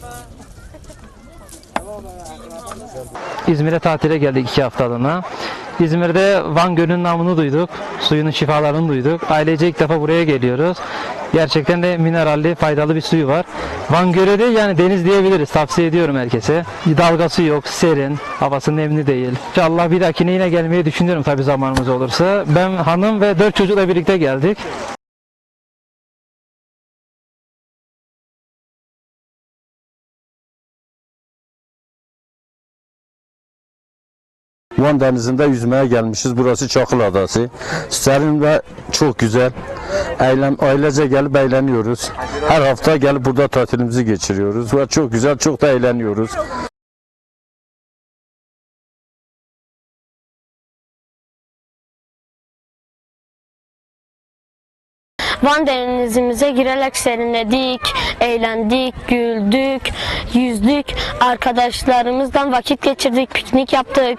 Bye-bye. İzmir'e tatile geldik iki haftalığına. İzmir'de Van Gölü'nün namını duyduk. Suyunun şifalarını duyduk. Ailece ilk defa buraya geliyoruz. Gerçekten de mineralli, faydalı bir suyu var. Van Gölü de yani deniz diyebiliriz. Tavsiye ediyorum herkese. Dalgası yok, serin, havası nemli değil. İnşallah bir dahakine yine gelmeyi düşünüyorum tabii zamanımız olursa. Ben hanım ve dört çocukla birlikte geldik. Van Denizi'nde yüzmeye gelmişiz. Burası Çakıl Adası. Serin ve çok güzel. Eğlen, ailece gelip eğleniyoruz. Her hafta gelip burada tatilimizi geçiriyoruz. Ve çok güzel, çok da eğleniyoruz. Van denizimize girerek serinledik, eğlendik, güldük, yüzdük, arkadaşlarımızdan vakit geçirdik, piknik yaptık.